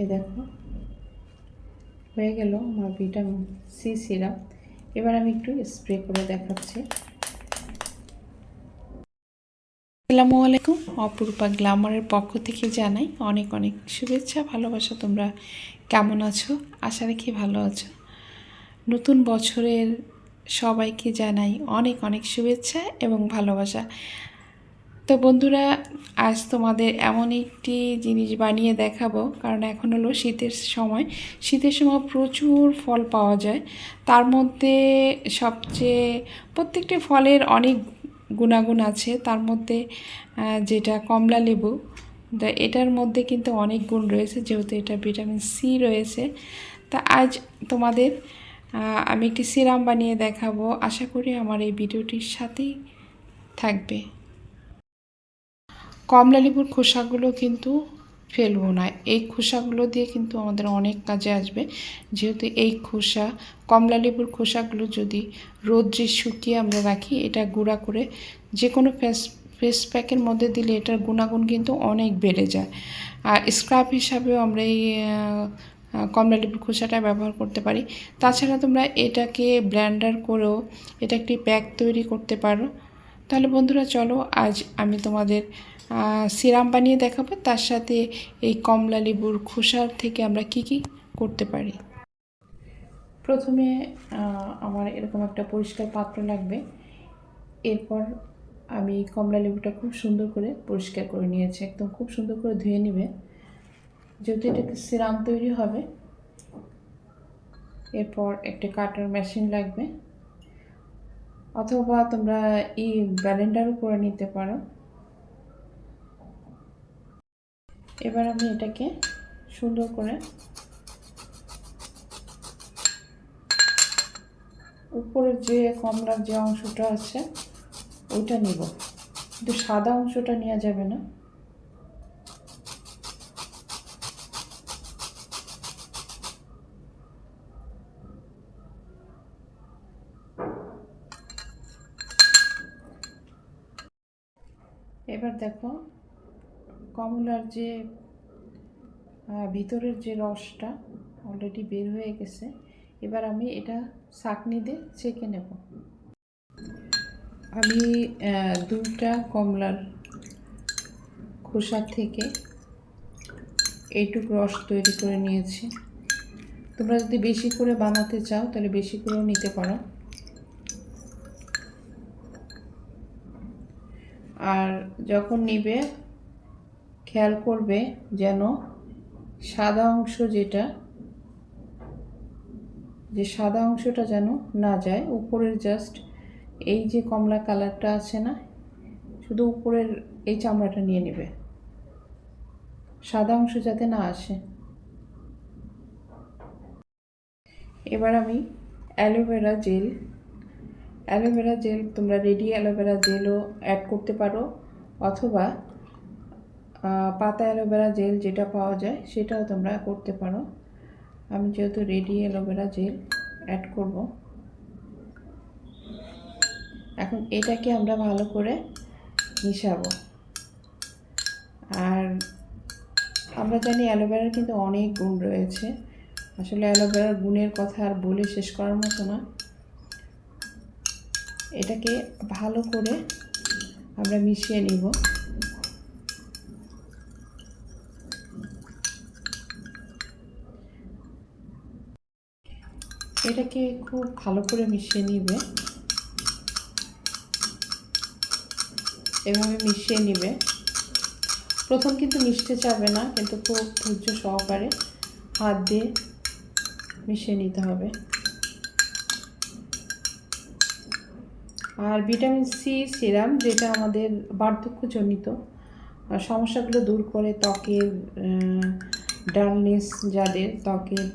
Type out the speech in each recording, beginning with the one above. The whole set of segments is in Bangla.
এ দেখো। হয়ে গেল আমার ভিটামিন সি সিরাপ। এবার আমি একটু স্প্রে করে দেখাচ্ছি। আসসালামু আলাইকুম। অপরূপা গ্লামারের পক্ষ থেকে জানাই অনেক অনেক শুভেচ্ছা, ভালোবাসা। তোমরা কেমন আছো? আশা রাখি ভালো আছো। নতুন বছরের সবাইকে জানাই অনেক অনেক শুভেচ্ছা এবং ভালোবাসা। তো বন্ধুরা, আজ তোমাদের এমন একটি জিনিস বানিয়ে দেখাবো, কারণ এখন হলো শীতের সময়। শীতের সময় প্রচুর ফল পাওয়া যায়। তার মধ্যে সবচেয়ে, প্রত্যেকটি ফলের অনেক গুণাগুণ আছে। তার মধ্যে যেটা কমলা লেবু, তা এটার মধ্যে কিন্তু অনেক গুণ রয়েছে, যেহেতু এটা ভিটামিন সি রয়েছে। তা আজ তোমাদের আমি একটি সিরাম বানিয়ে দেখাবো। আশা করি আমার এই ভিডিওটির সাথেই থাকবে। কমলা লেবুর খোসাগুলো কিন্তু ফেলব না। এই খোসাগুলো দিয়ে কিন্তু আমাদের অনেক কাজে আসবে। যেহেতু এই খোসা কমলা লেবুর খোসাগুলো যদি রোদ্রে শুকিয়ে আমরা রাখি এটা গুঁড়া করে যে কোনো ফেস ফেস প্যাকের মধ্যে দিলে এটার গুণাগুণ কিন্তু অনেক বেড়ে যায়। আর স্ক্রাব হিসাবেও আমরা এই আহ, কমলা লেবুর খোসাটা ব্যবহার করতে পারি। তাছাড়া তোমরা এটাকে ব্ল্যান্ডার করেও এটা একটি প্যাক তৈরি করতে পারো। তাহলে বন্ধুরা চলো, আজ আমি তোমাদের সিরাম বানিয়ে দেখাবো। তার সাথে এই কমলা লেবুর খোসার থেকে আমরা কি কি করতে পারি। প্রথমে আমার এরকম একটা পরিষ্কার পাত্র লাগবে। এরপর আমি কমলা লেবুটা খুব সুন্দর করে পরিষ্কার করে নিয়েছি। একদম খুব সুন্দর করে ধুয়ে নেবে। যেহেতু এটাতে সিরাম তৈরি হবে, এরপর একটা কাটার মেশিন লাগবে। অথবা তোমরা এই ব্যালেন্ডারও করে নিতে পারো। এবার আমি এটাকে সুন্দর করে উপরের যে কমলার যে অংশটা আছে, ওইটা নিব। কিন্তু সাদা অংশটা নেওয়া যাবে না। এবার দেখো, কমলার যে ভিতরের যে রসটা অলরেডি বের হয়ে গেছে, এবার আমি এটা ছাঁকনি দিয়ে ছেঁকে নেব। আমি দুইটা কমলার খোসা থেকে এইটুক রস তৈরি করে নিয়েছি। তোমরা যদি বেশি করে বানাতে চাও, তাহলে বেশি করেও নিতে পারো। আর যখন নিবে, খেয়াল করবে যেন সাদা অংশ যেটা, যে সাদা অংশটা যেন না যায়, উপরের জাস্ট এই যে কমলা কালারটা আছে না, শুধু উপরের এই চামড়াটা নিয়ে নেবে। সাদা অংশ যাতে না আসে। এবার আমি aloe vera gel aloe vera gel তোমরা রেডি অ্যালোভেরা জেলও অ্যাড করতে পারো। অথবা পাতা অ্যালোভেরা জেল যেটা পাওয়া যায়, সেটাও তোমরা করতে পারো। আমি যেহেতু রেডি অ্যালোভেরা জেল অ্যাড করব। এখন এটাকে আমরা ভালো করে মিশাবো। আর আমরা জানি অ্যালোভেরার কিন্তু অনেক গুণ রয়েছে। আসলে অ্যালোভেরার গুণের কথা আর বলে শেষ করার মতো না। এটাকে ভালো করে আমরা মিশিয়ে নিব। এটাকে খুব ভালো করে মিশিয়ে নিবে। এভাবে মিশিয়ে নিবে। প্রথম কিন্তু মিশতে চাবে না, কিন্তু খুব ধৈর্য সহকারে হাত দিয়ে মিশিয়ে নিতে হবে। আর ভিটামিন সি সিরাম, যেটা আমাদের বার্ধক্যজনিত সমস্যাগুলো দূর করে ত্বকের ডালনেস যাদের, ত্বকের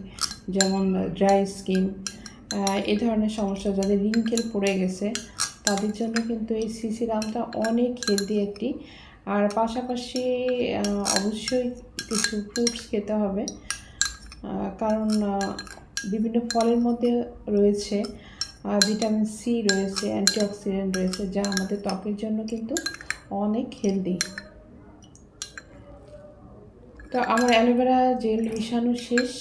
যেমন ড্রাই স্কিন এ ধরনের সমস্যা যাদের রিঙ্কেল পড়ে গেছে, তাদের জন্য কিন্তু এই সি সিরামটা অনেক হেলদি একটি। আর পাশাপাশি অবশ্যই কিছু ফ্রুটস খেতে হবে কারণ বিভিন্ন ফলের মধ্যে রয়েছে ভিটামিন সি রয়েছে অ্যান্টিঅক্সিডেন্ট রয়েছে, যা আমাদের ত্বকের জন্য কিন্তু অনেক হেলদি তো আমার অ্যালোভেরা জেল মিশানো শেষ।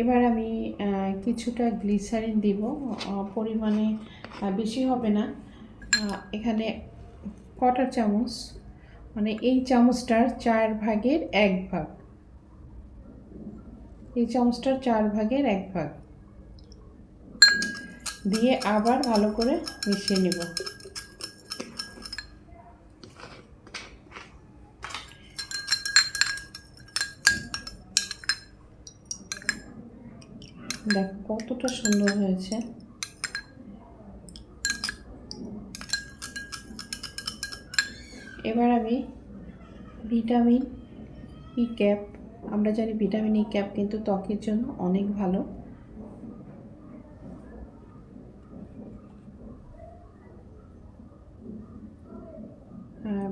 এবার আমি কিছুটা গ্লিসারিন দিব। পরিমাণে বেশি হবে না। এখানে কটার চামচ মানে এই চামচটার চার ভাগের এক ভাগ। এই চামচটার চার ভাগের এক ভাগ। দিয়ে আবার ভালো করে মিশিয়ে নিব। দেখো, কতটা সুন্দর হয়েছে। এবার আমি ভিটামিন ই ক্যাপ, আমরা জানি ভিটামিন ই ক্যাপ কিন্তু ত্বকের জন্য অনেক ভালো।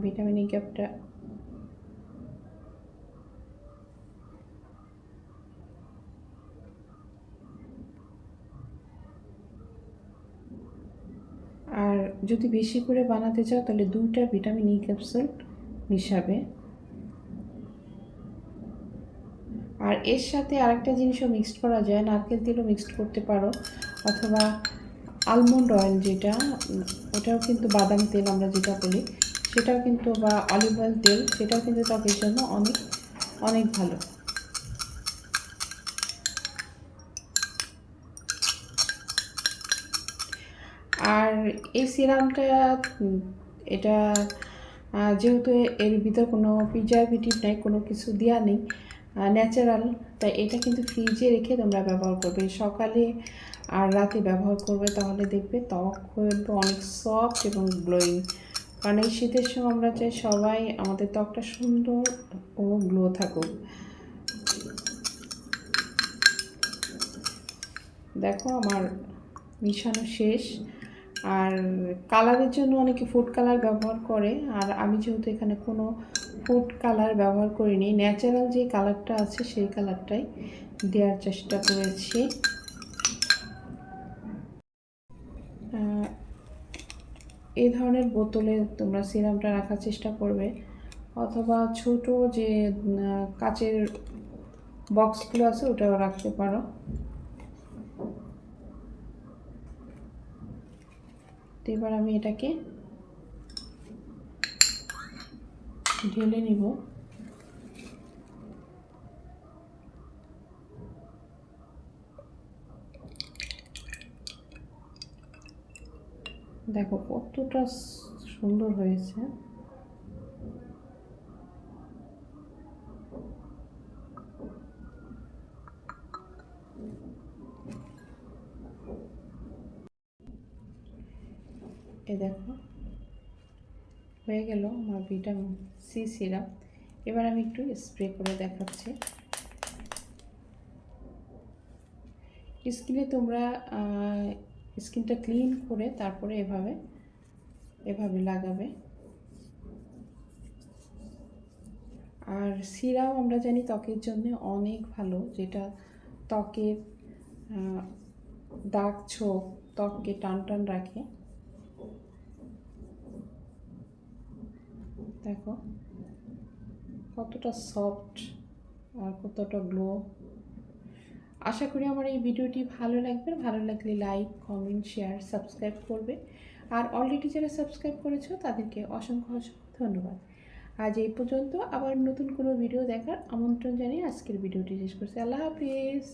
ভিটামিন ই ক্যাপটা আর যদি বেশি করে বানাতে চাও, তাহলে দুইটা ভিটামিন ই ক্যাপসুল মিশাবে। আর এর সাথে আরেকটা জিনিসও মিক্সড করা যায়, নারকেল তেলও মিক্সড করতে পারো, অথবা আলমন্ড অয়েল যেটা ওটাও কিন্তু বাদাম তেল আমরা যেটা বলি। সেটাও কিন্তু বা অলিভ অয়েল তেল, সেটাও কিন্তু ত্বকের জন্য অনেক অনেক ভালো। আর এই সিরামটা এটা যেহেতু এর ভিতর কোনো প্রিজারভেটিভ নেই, কোনো কিছু দেওয়া নেই ন্যাচারাল তাই এটা কিন্তু ফ্রিজে রেখে তোমরা ব্যবহার করবে। সকালে আর রাতে ব্যবহার করবে, তাহলে দেখবে ত্বক হয়ে অনেক সফট এবং গ্লোয়িং কারণ এই শীতের সময় আমরা চাই সবাই আমাদের ত্বকটা সুন্দর ও গ্লো থাকুক। দেখো আমার মিশানো শেষ। আর কালারের জন্য অনেকে ফুড কালার ব্যবহার করে। আর আমি যেহেতু এখানে কোনো ফুড কালার ব্যবহার করিনি ন্যাচারাল যে কালারটা আছে সেই কালারটাই দেওয়ার চেষ্টা করেছি। এই ধরনের বোতলে তোমরা সিরামটা রাখার চেষ্টা করবে। অথবা ছোট যে কাচের বক্সগুলো আছে ওটাও রাখতে পারো। তো এবার আমি এটাকে ঢেলে নিব। দেখো, কতটা সুন্দর হয়েছে। এ দেখো, হয়ে গেল আমার ভিটামিন সি সিরাপ। এবার আমি একটু স্প্রে করে দেখাচ্ছি। স্কিনে তোমরা স্কিনটা ক্লিন করে তারপরে এভাবে এভাবে লাগাবে। আর সিরাম আমরা জানি ত্বকের জন্য অনেক ভালো, যেটা ত্বকের দাগ ছোপ, ত্বককে টান টান রাখে। দেখো, কতটা সফট আর কতটা গ্লো আশা করি আমার এই ভিডিওটি ভালো লাগবে। ভালো লাগলে লাইক, কমেন্ট, শেয়ার, সাবস্ক্রাইব করবে। আর অলরেডি যারা সাবস্ক্রাইব করেছ, তাদেরকে অসংখ্য অসংখ্য ধন্যবাদ। আজ এই পর্যন্ত আবার নতুন কোনো ভিডিও দেখার আমন্ত্রণ জানিয়ে আজকের ভিডিওটি শেষ করছি। আল্লাহ হাফিজ।